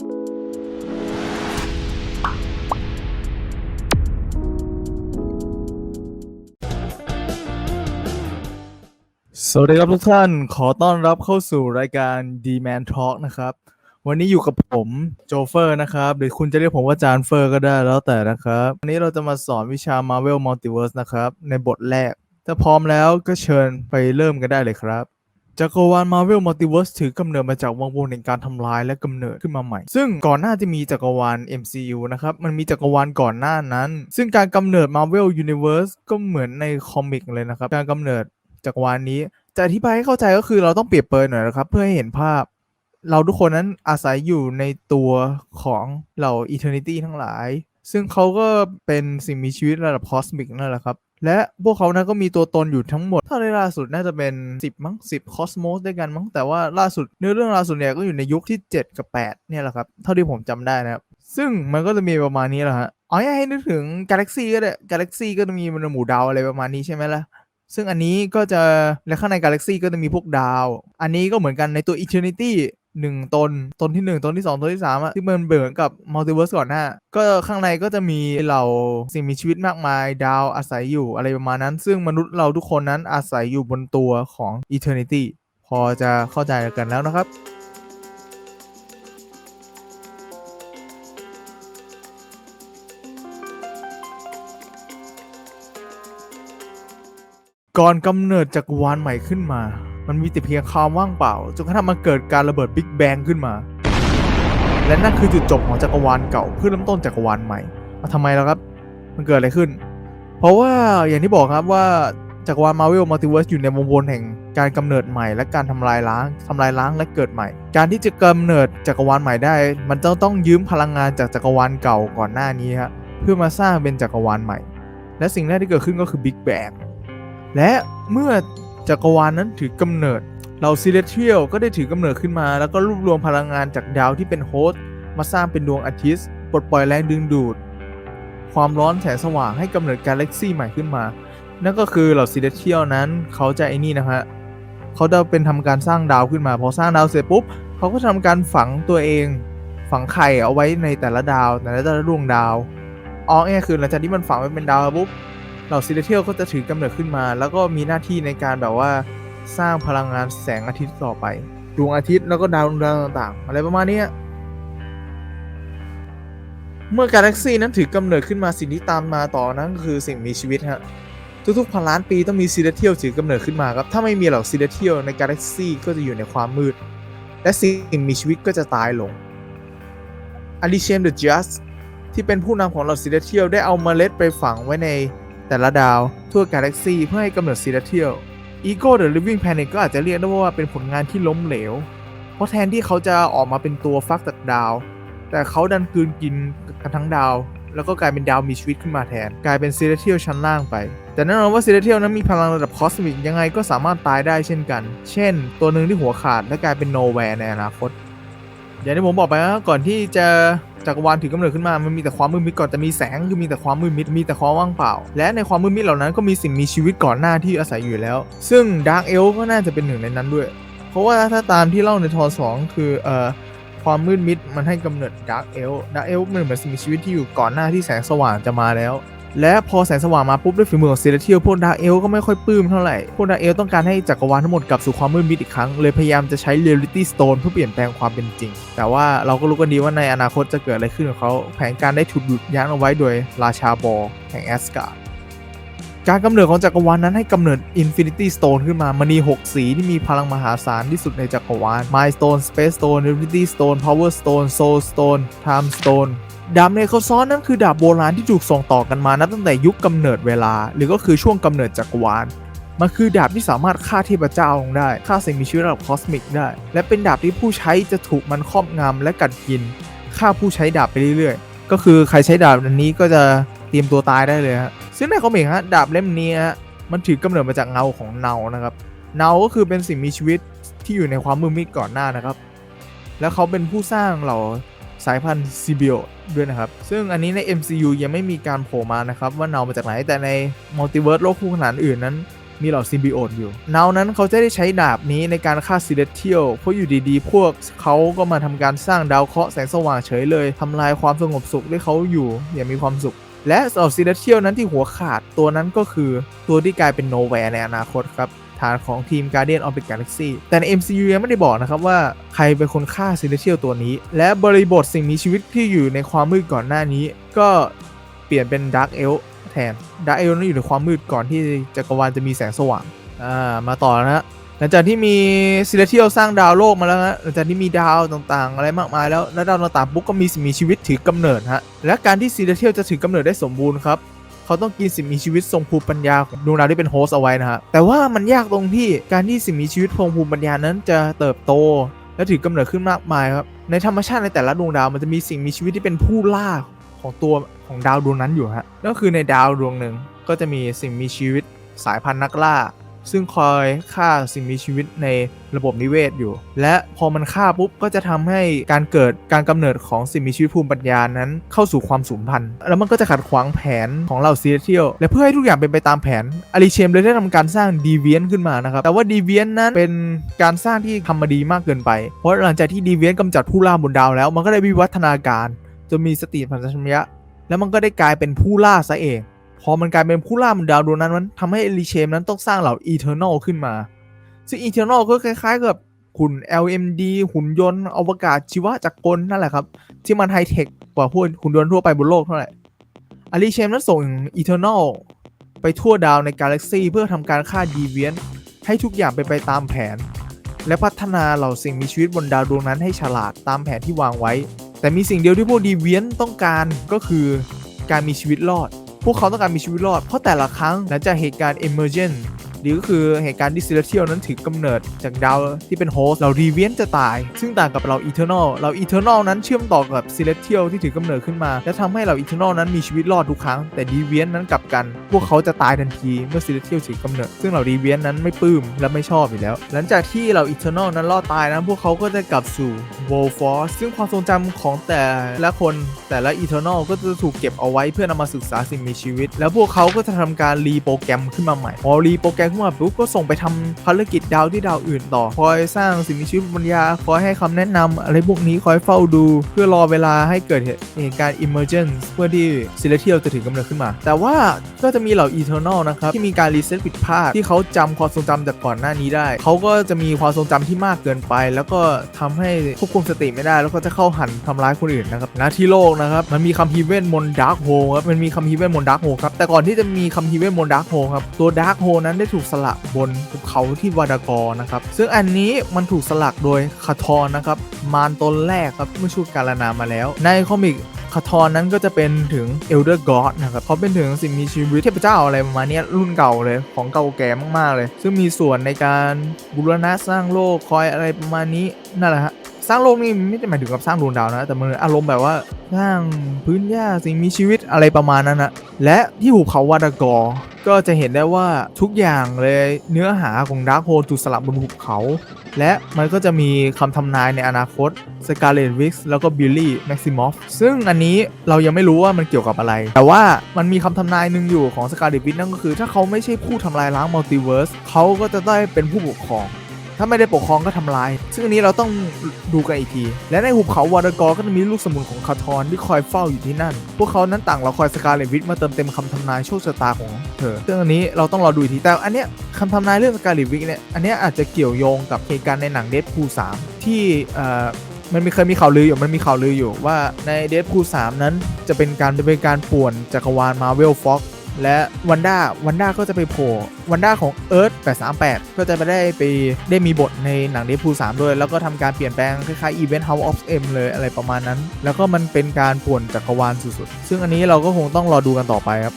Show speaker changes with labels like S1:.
S1: สวัสดีครับทุกท่าน ขอต้อนรับเข้าสู่รายการ D-Man Talk นะครับ วันนี้อยู่กับผมโจเฟอร์นะครับหรือคุณจะเรียกผมว่าจานเฟอร์ก็ได้แล้วแต่นะครับ วันนี้เราจะมาสอนวิชา Marvel Multiverse นะครับ ในบทแรก ถ้าพร้อมแล้วก็เชิญไปเริ่มกันได้เลยครับ จักรวาล Marvel Multiverse ถือกำเนิดมาจากวงวนแห่งการทำลายและกำเนิดขึ้นมาใหม่ ซึ่งก่อนหน้าจะมีจักรวาล MCU นะครับ มันมีจักรวาลก่อนหน้านั้น ซึ่งการกำเนิด Marvel Universe ก็เหมือนในคอมิกเลยนะครับ การกำเนิดจักรวาลนี้จะอธิบายให้เข้าใจก็คือเราต้องเปรียบเปรยหน่อยนะครับ เพื่อให้เห็นภาพ เราทุกคนนั้นอาศัยอยู่ในตัวของเหล่า Eternity ทั้งหลาย ซึ่งเขาก็เป็นสิ่งมีชีวิตระดับคอสมิกนั่นแหละครับ และพวกเขานั้นก็มีตัวตนอยู่ทั้งหมด ถ้าในล่าสุดน่าจะเป็น 10 มั้ง 10คอสโมสด้วยกันมั้ง แต่ว่าล่าสุดเนื้อเรื่องล่าสุดเนี่ยก็อยู่ในยุคที่ 7 กับ 8 เนี่ยแหละครับ เท่าที่ผมจำได้นะครับ ซึ่งมันก็จะมีประมาณนี้แหละฮะเอาให้นึกถึงกาแล็กซีก็ได้กาแล็กซีก็จะมีมันหมู่ดาวอะไรประมาณนี้ใช่ไหมล่ะซึ่งอันนี้ก็จะและข้างในกาแล็กซีก็จะมีพวกดาว อันนี้ก็เหมือนกันในตัว Eternity หนึ่งตน ตนที่หนึ่งตนที่สองตนที่สามอะที่มันเหมือนกับมัลติเวิร์สก่อนหน้า ก็ข้างในก็จะมีเหล่าสิ่งมีชีวิตมากมาย ดาวอาศัยอยู่อะไรประมาณนั้น ซึ่งมนุษย์เราทุกคนนั้นอาศัยอยู่บนตัวของ Eternity พอจะเข้าใจกันแล้วนะครับก่อนกำเนิดจักรวาลใหม่ขึ้นมา มันมีแต่เพียงความว่างเปล่าจนกระทั่งมันเกิดการระเบิดบิ๊กแบงขึ้นมา และนั่นคือจุดจบของจักรวาลเก่าเพื่อเริ่มต้นจักรวาลใหม่มาทำไมล่ะครับ มันเกิดอะไรขึ้น เพราะว่าอย่างที่บอกครับว่าจักรวาลมา r v ว l มัลติเวิร์สอยู่ในวงวนแห่งการกำเนิดใหม่ และการทำลายล้างทำลายล้างและเกิดใหม่ การที่จะกำเนิดจักรวาลใหม่ได้ มันต้องต้องยืมพลังงานจากจักรวาลเก่าก่อนหน้านี้ฮะเพื่อมาสร้างเป็นจักรวาลใหม่ และสิ่งแรกที่เกิดขึ้นก็คือบิ๊กแบงและเมื่อ จักรวาลนั้นถือกำเนิดเราซิเลเทียลก็ได้ถือกำเนิดขึ้นมา แล้วก็รวบรวมพลังงานจากดาวที่เป็นโฮสต์มาสร้างเป็นดวงอาทิตย์ปลดปล่อยแรงดึงดูด ความร้อนแสงสว่างให้กำเนิดกาแล็กซี่ใหม่ขึ้นมา นั่นก็คือเหล่าซิเลเทียลนั้นเขาจะไอ้นี่นะฮะเขาจะเป็นทำการสร้างดาวขึ้นมา พอสร้างดาวเสร็จปุ๊บเขาก็ทำการฝังตัวเอง ฝังไข่เอาไว้ในแต่ละดาวแต่ละดวงดาวอ๋อเนี่ยคือหลังจากที่มันฝังไว้เป็นดาวปุ๊บ เหล่าซิเลเทียลก็จะถือกำเนิดขึ้นมา แล้วก็มีหน้าที่ในการแบบว่าสร้างพลังงานแสงอาทิตย์ต่อไป ดวงอาทิตย์แล้วก็ดาวดวงต่างๆ อะไรประมาณเนี้ยเมื่อกาแล็กซีนั้นถือกำเนิดขึ้นมาสิ่งที่ตามมาต่อนั้นก็คือสิ่งมีชีวิตฮะทุกๆพันล้านปีต้องมีซิเลเทียลถือกำเนิดขึ้นมาครับ ถ้าไม่มีเหล่าซิเลเทียลในกาแล็กซีก็จะอยู่ในความมืด และสิ่งมีชีวิตก็จะตายลงอลิเชมเดอะจัสที่เป็นผู้นำของเหล่าซิเลเทียลได้เอาเมล็ดไปฝังไว้ใน แต่ละดาวทั่วกาแล็กซีเพื่อให้กำเนิดซิเลเทียล Ego the Living Planet ก็อาจจะเรียกได้ว่าเป็นผลงานที่ล้มเหลว เพราะแทนที่เขาจะออกมาเป็นตัวฟักจากดาว แต่เขาดันกืนกินกันทั้งดาว แล้วก็กลายเป็นดาวมีชีวิตขึ้นมาแทน กลายเป็นซิเลเทียลชั้นล่างไป แต่แน่นอนว่าซิเลเทียลนั้นมีพลังระดับคอสมิกยังไงก็สามารถตายได้เช่นกัน เช่น ตัวหนึ่งที่หัวขาดและกลายเป็นโนแวร์ในอนาคต อย่างที่ผมบอกไปนะก่อนที่จะ จักรวาลถือกำเนิดขึ้นมา มันมีแต่ความมืดมิดก่อนจะมีแสงคือมีแต่ความมืดมิด มีแต่ความว่างเปล่า และในความมืดมิดเหล่านั้นก็มีสิ่งมีชีวิตก่อนหน้าที่อาศัยอยู่แล้ว ซึ่งดาร์กเอลก็น่าจะเป็นหนึ่งในนั้นด้วย เพราะว่าถ้าตามที่เล่าในทอสองคือเอ่อความมืดมิดมันให้กำเนิดดาร์กเอลดาร์กเอลมันเหมือนสิ่งมีชีวิตที่อยู่ก่อนหน้าที่แสงสว่างจะมาแล้ว และพอแสงสว่างมาปุ๊บด้วยฝีมือของเซเลเทียลพวกดากเอลก็ไม่ค่อยปลื้มเท่าไหร่ พวกดากเอลต้องการให้จักรวาลทั้งหมดกลับสู่ความมืดมิดอีกครั้ง เลยพยายามจะใช้เรียลิตี้สโตนเพื่อเปลี่ยนแปลงความเป็นจริง แต่ว่าเราก็รู้กันดีว่าในอนาคตจะเกิดอะไรขึ้นกับเขา แผนการได้ถูกหยุดยั้งเอาไว้โดยราชาบอแห่งแอสการ์ดการกำเนิดของจักรวาลนั้นให้กำเนิด Infinity Stone ขึ้นมามณี6 สีที่มีพลังมหาศาลที่สุดในจักรวาล Mind Stone Space Stone Infinity Stone Power Stone Soul Stone Time Stone ดาบเนโคซอนนั่นคือดาบโบราณที่ถูกส่งต่อกันมานับตั้งแต่ยุคกำเนิดเวลา หรือก็คือช่วงกำเนิดจักรวาลมันคือดาบที่สามารถฆ่าเทพเจ้าลงได้ ฆ่าสิ่งมีชีวิตระดับคอสมิกได้ และเป็นดาบที่ผู้ใช้จะถูกมันครอบงำและกัดกิน ฆ่าผู้ใช้ดาบไปเรื่อยๆ ก็คือใครใช้ดาบอันนี้ก็จะเตรียมตัวตายได้เลยฮะ ซึ่งในคอมิกฮะดาบเล่มนี้ฮะ มันถือกำเนิดมาจากเงาของเนานะครับ เนาก็คือเป็นสิ่งมีชีวิตที่อยู่ในความมืดมิดก่อนหน้านะครับ แล้วเขาเป็นผู้สร้างเหล่า สายพันธุ์ซีเบียด้วยนะครับ ซึ่งอันนี้ใน MCU ยังไม่มีการโผล่มานะครับ ว่าเนามาจากไหนแต่ในมัลติเวิร์สโลกคู่ขนานอื่นนั้นมีเหล่าซิมบิโอตอยู่ นาวนั้นเขาจะได้ใช้ดาบนี้ในการฆ่าซิเลเทียล เพราะอยู่ดีๆ พวกเขาก็มาทำการสร้างดาวเคราะห์แสงสว่างเฉยเลยทำลายความสงบสุขที่เขาอยู่อย่างมีความสุข และสำหรับซิเลเทียลนั้นที่หัวขาดตัวนั้นก็คือตัวที่กลายเป็นโนแวร์ในอนาคตครับ ฐานของทีม Guardian of the Galaxy แต่ใน MCU ยังไม่ได้บอกนะครับว่าใครเป็นคนฆ่าซิเลเทียลตัวนี้ และบริบทสิ่งมีชีวิตที่อยู่ในความมืดก่อนหน้านี้ ก็เปลี่ยนเป็น Dark Elf แทน Dark Elf นั้นอยู่ในความมืดก่อนที่จักรวาลจะมีแสงสว่างอ่ามาต่อนะฮะหลังจากที่มีซิเลเทียลสร้างดาวโลกมาแล้วฮะหลังจากที่มีดาวต่างๆ อะไรมากมายแล้ว และดาวต่างๆปุ๊บก็มีสิ่งมีชีวิตถือกำเนิดฮะ และการที่ซิเลเทียลจะถือกำเนิดได้สมบูรณ์ครับ เขาต้องกินสิ่งมีชีวิตทรงภูมิปัญญาของดวงดาวที่เป็นโฮสต์เอาไว้นะฮะแต่ว่ามันยากตรงที่การที่สิ่งมีชีวิตทรงภูมิปัญญานั้นจะเติบโต และถือกำเนิดขึ้นมากมายครับในธรรมชาติในแต่ละดวงดาวมันจะมีสิ่งมีชีวิตที่เป็นผู้ล่าของตัวของดาวดวงนั้นอยู่ฮะนั่นก็คือในดาวดวงหนึ่งก็จะมีสิ่งมีชีวิตสายพันธุ์นักล่า ซึ่งคอยฆ่าสิ่งมีชีวิตในระบบนิเวศอยู่ และพอมันฆ่าปุ๊บก็จะทำให้การเกิดการกำเนิดของสิ่งมีชีวิตภูมิปัญญานั้นเข้าสู่ความสูญพันธุ์แล้วมันก็จะขัดขวางแผนของเราซีเทียลและเพื่อให้ทุกอย่างเป็นไปตามแผนอลิเชมเลยได้ทำการสร้างดีเวียนขึ้นมานะครับแต่ว่าดีเวียนนั้นเป็นการสร้างที่ทำมาดีมากเกินไป เพราะหลังจากที่ดีเวียนกำจัดผู้ล่าบนดาวแล้วมันก็ได้วิวัฒนาการจนมีสติปัญญะแล้วมันก็ได้กลายเป็นผู้ล่าซะเอง พอมันกลายเป็นผู้ล่าบนดาวดวงนั้นมันทำให้รีเชมนั้นต้องสร้างเหล่าอีเทอร์นอลขึ้นมา ซึ่งอีเทอร์นอลก็คล้ายๆ กับหุ่น LMD หุ่นยนต์อวกาศชีวจักรกลนั่นแหละครับ ที่มันไฮเทคกว่าพวกหุ่นยนต์ทั่วไปบนโลกเท่าไหร่อารีเชมนั้นส่งอีเทอร์นอลไปทั่วดาวในกาแล็กซีเพื่อทำการฆ่าดีเวียนให้ทุกอย่างเป็นไปตามแผน และพัฒนาเหล่าสิ่งมีชีวิตบนดาวดวงนั้นให้ฉลาดตามแผนที่วางไว้ แต่มีสิ่งเดียวที่พวกดีเวียนต้องการก็คือการมีชีวิตรอด พวกเขาต้องการมีชีวิตรอด เพราะแต่ละครั้งหลังจากเหตุการณ์ emergent หรือก็คือเหตุการณ์ที่ซิลเทียลนั้นถือกำเนิดจากดาวที่เป็นโฮสต์เราดีเวียนจะตาย ซึ่งต่างกับเราอีเทอร์นอลเราอีเทอร์นอลนั้นเชื่อมต่อกับซิลเทียลที่ถือกำเนิดขึ้นมา และทำให้เราอีเทอร์นอลนั้นมีชีวิตรอดทุกครั้ง แต่ดีเวียนนั้นกลับกัน พวกเขาจะตายทันทีเมื่อซิลเทียลถือกำเนิด ซึ่งเราดีเวียนนั้นไม่ปลื้มและไม่ชอบอยู่แล้ว หลังจากที่เราอีเทอร์นอลนั้นรอดตายนั้นพวกเขาก็จะกลับสู่ World Force ซึ่งความทรงจำของแต่ละคนแต่ละอีเทอร์นอลก็จะถูกเก็บเอาไว้เพื่อนำมาศึกษาสิ่งมีชีวิต แล้วพวกเขาก็จะทำการรีโปรแกรมขึ้นมาใหม่พอรีโปรแกรมขึ้นมาปุ๊บก็ส่งไปทำภารกิจดาวที่ดาวอื่นต่อ คอยสร้างสิ่งมีชีวิตบนยาคอยให้คำแนะนำอะไรพวกนี้คอยเฝ้าดู เพื่อรอเวลาให้เกิดเหตุการณ์ emergence เพื่อที่ซิเลเทียลจะถึงกำเนิดขึ้นมา แต่ว่าก็จะมีเหล่า eternal นะครับ ที่มีการรีเซ็ตผิดพลาดที่เขาจำความทรงจำจากก่อนหน้านี้ได้ เขาก็จะมีความทรงจำที่มากเกินไป แล้วก็ทำให้ควบคุมสติไม่ได้ แล้วก็จะเข้าหันทำร้ายคนอื่นนะครับณที่โลกนะครับมันมีคัมภีเวทมนดาร์กโฮครับมันมีคัมภีเวทมนดาร์กโฮครับแต่ก่อนที่จะมีคัมภีเวทมนดาร์กโฮครับตัวดาร์กโฮนั้นได้ถูกูกสลักบนภูเขาที่วาดากอร์นะครับ ซึ่งอันนี้มันถูกสลักโดยคาทอนนะครับ มารตนแรกครับเมื่อช่วงกาลนามาแล้ว ในคอมิกคาทอนนั้นก็จะเป็นถึง Elder God นะครับเขาเป็นถึงสิ่งมีชีวิตเทพเจ้าอะไรประมาณนี้รุ่นเก่าเลยของเก่าแก่มากๆเลย ซึ่งมีส่วนในการบูรณะสร้างโลกคอยอะไรประมาณนี้นั่นแหละฮะสร้างโลกนี่ไม่ได้หมายถึงกับสร้างดวงดาวนะ แต่มันอารมณ์แบบว่าสร้างพื้นหญ้าสิ่งมีชีวิตอะไรประมาณนั้นนะและที่หุบเขาวาดากอร์ ก็จะเห็นได้ว่าทุกอย่างเลยเนื้อหาของดาร์คโฮถูกสลับบนหุบเขา และมันก็จะมีคำทำนายในอนาคตสกาเลตวิกส์แล้วก็บิลลี่แม็กซิมอฟซึ่งอันนี้เรายังไม่รู้ว่ามันเกี่ยวกับอะไร แต่ว่ามันมีคำทำนายหนึ่งอยู่ของสกาเลตวิกนั่นก็คือ ถ้าเขาไม่ใช่ผู้ทำลายล้างมัลติเวิร์สเขาก็จะได้เป็นผู้ปกครอง ถ้าไม่ได้ปกครองก็ทำลาย ซึ่งอันนี้เราต้องดูกันอีกที และในหุบเขาวาร์กอร์ก็จะมีลูกสมุนของคาทอนที่คอยเฝ้าอยู่ที่นั่น พวกเขานั้นต่างเราคอยสกาเลตวิกมาเติมเต็มคำทำนายโชคชะตาของเธอ ซึ่งอันนี้เราต้องรอดูอีกที แต่อันเนี้ยคำทำนายเรื่องสกาเลตวิกเนี่ย อันเนี้ยอาจจะเกี่ยวโยงกับเหตุการณ์ในหนังเด p พูสามที่เอ่อมันมีเคยมีข่าวลืออยู่ มันมีข่าวลืออยู่ว่าในเด p พูสามนั้นจะเป็นการเป็นการป่วนจักรวาลมาเวลฟ็อก และวันด้าวันด้าก็จะไปโผล่วันด้าของเอิร์ธ838 ก็จะไปได้ไปได้มีบทในหนังเด p พู3ด้วย แล้วก็ทำการเปลี่ยนแปลงคล้ายๆ Event House of M เลยอะไรประมาณนั้น แล้วก็มันเป็นการป่วนจักรวาลสุดๆ ซึ่งอันนี้เราก็คงต้องรอดูกันต่อไปครับ